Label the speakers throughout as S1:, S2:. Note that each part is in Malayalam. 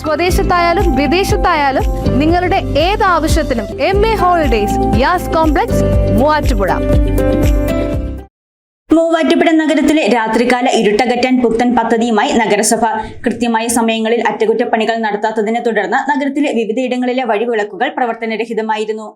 S1: സ്വദേശത്തായാലും വിദേശത്തായാലും നിങ്ങളുടെ ഏത് ആവശ്യത്തിനും M A holidays Yas complex Muvattupuzha.
S2: Muvattupuzha നഗരത്തിലെ രാത്രികാല ഇരുട്ടകറ്റാൻ പുത്തൻ പദ്ധതിയുമായി നഗരസഭ. കൃത്യമായ സമയങ്ങളിൽ അറ്റകുറ്റപ്പണികൾ നടത്താത്തതിനെ തുടർന്ന് നഗരത്തിലെ വിവിധയിടങ്ങളിലെ വഴിവിളക്കുകൾ പ്രവർത്തനരഹിതമായിരുന്നു.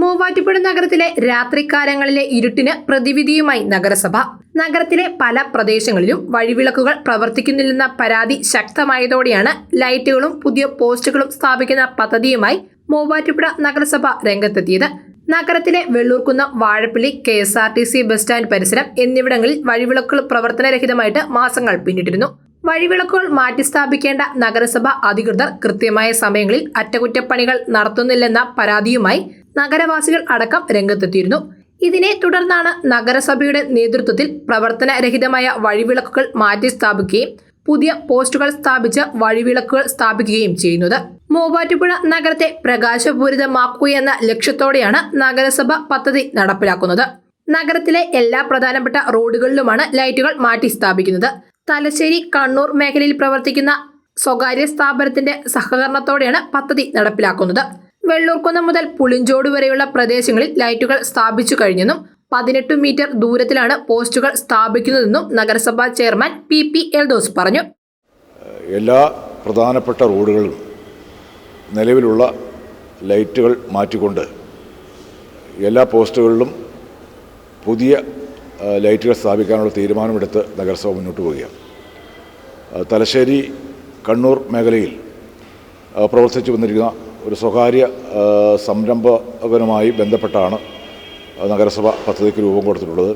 S3: മൂവാറ്റുപുഴ നഗരത്തിലെ രാത്രികാലങ്ങളിലെ ഇരുട്ടിന് പ്രതിവിധിയുമായി നഗരസഭ. നഗരത്തിലെ പല പ്രദേശങ്ങളിലും വഴിവിളക്കുകൾ പ്രവർത്തിക്കുന്നില്ലെന്ന പരാതി ശക്തമായതോടെയാണ് ലൈറ്റുകളും പുതിയ പോസ്റ്റുകളും സ്ഥാപിക്കുന്ന പദ്ധതിയുമായി മൂവാറ്റുപുഴ നഗരസഭ രംഗത്തെത്തിയത്. നഗരത്തിലെ Vellurkunnu Vazhappilly K S R T C bus stand പരിസരം എന്നിവിടങ്ങളിൽ വഴിവിളക്കുകൾ പ്രവർത്തനരഹിതമായിട്ട് മാസങ്ങൾ പിന്നിട്ടിരുന്നു. വഴിവിളക്കുകൾ മാറ്റിസ്ഥാപിക്കേണ്ട നഗരസഭ അധികൃതർ കൃത്യമായ സമയങ്ങളിൽ അറ്റകുറ്റപ്പണികൾ നടത്തുന്നില്ലെന്ന പരാതിയുമായി നഗരവാസികൾ അടക്കം രംഗത്തെത്തിയിരുന്നു. ഇതിനെ തുടർന്നാണ് നഗരസഭയുടെ നേതൃത്വത്തിൽ പ്രവർത്തനരഹിതമായ വഴിവിളക്കുകൾ മാറ്റി സ്ഥാപിക്കുകയും പുതിയ പോസ്റ്റുകൾ സ്ഥാപിച്ച് വഴിവിളക്കുകൾ സ്ഥാപിക്കുകയും ചെയ്യുന്നത്. മൂവാറ്റുപുഴ നഗരത്തെ പ്രകാശപൂരിതമാക്കുകയെന്ന ലക്ഷ്യത്തോടെയാണ് നഗരസഭ പദ്ധതി നടപ്പിലാക്കുന്നത്. നഗരത്തിലെ എല്ലാ പ്രധാനപ്പെട്ട റോഡുകളിലുമാണ് ലൈറ്റുകൾ മാറ്റി സ്ഥാപിക്കുന്നത്. തലശ്ശേരി കണ്ണൂർ മേഖലയിൽ പ്രവർത്തിക്കുന്ന സ്വകാര്യ സ്ഥാപനത്തിന്റെ സഹകരണത്തോടെയാണ് പദ്ധതി നടപ്പിലാക്കുന്നത്. വെള്ളൂർക്കുന്നം മുതൽ പുളിഞ്ചോട് വരെയുള്ള പ്രദേശങ്ങളിൽ ലൈറ്റുകൾ സ്ഥാപിച്ചു കഴിഞ്ഞെന്നും പതിനെട്ട് മീറ്റർ ദൂരത്തിലാണ് പോസ്റ്റുകൾ സ്ഥാപിക്കുന്നതെന്നും നഗരസഭാ ചെയർമാൻ പി പി എൽദോസ് പറഞ്ഞു.
S4: എല്ലാ പ്രധാനപ്പെട്ട റോഡുകളും നിലവിലുള്ള ലൈറ്റുകൾ മാറ്റിക്കൊണ്ട് എല്ലാ പോസ്റ്റുകളിലും പുതിയ ലൈറ്റുകൾ സ്ഥാപിക്കാനുള്ള തീരുമാനമെടുത്ത് നഗരസഭ മുന്നോട്ട് പോവുകയാണ്. തലശ്ശേരി കണ്ണൂർ മേഖലയിൽ പ്രവർത്തിച്ചു വന്നിരിക്കുന്ന ഒരു സ്വകാര്യ സംരംഭകനുമായി ബന്ധപ്പെട്ടാണ് നഗരസഭ പദ്ധതിക്ക് രൂപം കൊടുത്തിട്ടുള്ളത്.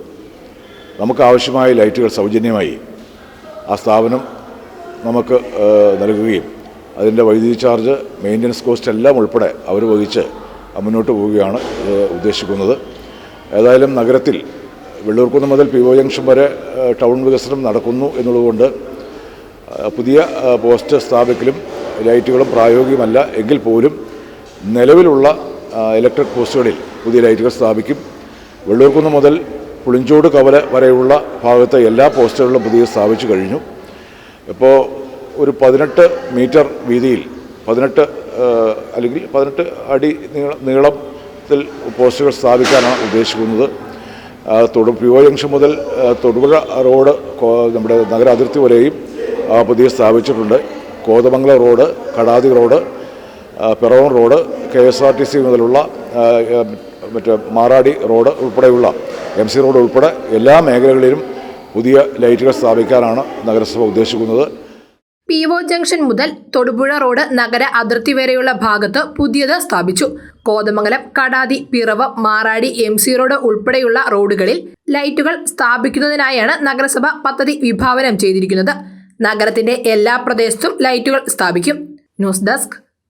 S4: നമുക്കാവശ്യമായ ലൈറ്റുകൾ സൗജന്യമായി ആ സ്ഥാപനം നമുക്ക് നൽകുകയും അതിന്റെ വൈദ്യുതി ചാർജ് മെയിന്റനൻസ് കോസ്റ്റ് എല്ലാം ഉൾപ്പെടെ അവർ വഹിച്ച് മുന്നോട്ട് പോവുകയാണ് ഉദ്ദേശിക്കുന്നത്. ഏതായാലും നഗരത്തിൽ വെള്ളൂർക്കുന്ന് മുതൽ പി ഒ ജംഗ്ഷൻ വരെ ടൗൺ വികസനം നടക്കുന്നു എന്നുള്ളതുകൊണ്ട് പുതിയ പോസ്റ്റ് സ്ഥാപിക്കലും ലൈറ്റുകളും പ്രായോഗികമല്ല എങ്കിൽ പോലും നിലവിലുള്ള ഇലക്ട്രിക് പോസ്റ്റുകളിൽ പുതിയ ലൈറ്റുകൾ സ്ഥാപിക്കും. വെള്ളൂർക്കുന്ന് മുതൽ പുളിഞ്ചോട് കവല വരെയുള്ള ഭാഗത്തെ എല്ലാ പോസ്റ്റുകളിലും പുതിയ സ്ഥാപിച്ചു കഴിഞ്ഞു. ഇപ്പോൾ ഒരു പതിനെട്ട് മീറ്റർ വീതിയിൽ പതിനെട്ട് അല്ലെങ്കിൽ പതിനെട്ട് അടി നീളത്തിൽ പോസ്റ്റുകൾ സ്ഥാപിക്കാനാണ് ഉദ്ദേശിക്കുന്നത്. തൊടു പി ഒ ജംഗ്ഷൻ മുതൽ തൊടുപുഴ റോഡ് നമ്മുടെ നഗര അതിർത്തി വരെയും പുതിയ സ്ഥാപിച്ചിട്ടുണ്ട്. Kothamangalam road Kadathy road Piravom road K S R T C മുതലുള്ള മറ്റേ മാറാടി റോഡ് ഉൾപ്പെടെയുള്ള എം സി റോഡ് ഉൾപ്പെടെ എല്ലാ മേഖലകളിലും പുതിയ ലൈറ്റുകൾ സ്ഥാപിക്കാനാണ് നഗരസഭ ഉദ്ദേശിക്കുന്നത്.
S3: പി ഒ ജംഗ്ഷൻ മുതൽ തൊടുപുഴ റോഡ് നഗര അതിർത്തി വരെയുള്ള ഭാഗത്ത് പുതിയത് സ്ഥാപിച്ചു. Kothamangalam Kadathy Piravom Maradi M C road ഉൾപ്പെടെയുള്ള റോഡുകളിൽ ലൈറ്റുകൾ സ്ഥാപിക്കുന്നതിനായാണ് നഗരസഭ പദ്ധതി വിഭാവനം ചെയ്തിരിക്കുന്നത്. നഗരത്തിന്റെ എല്ലാ പ്രദേശത്തും ലൈറ്റുകൾ സ്ഥാപിക്കും. News desk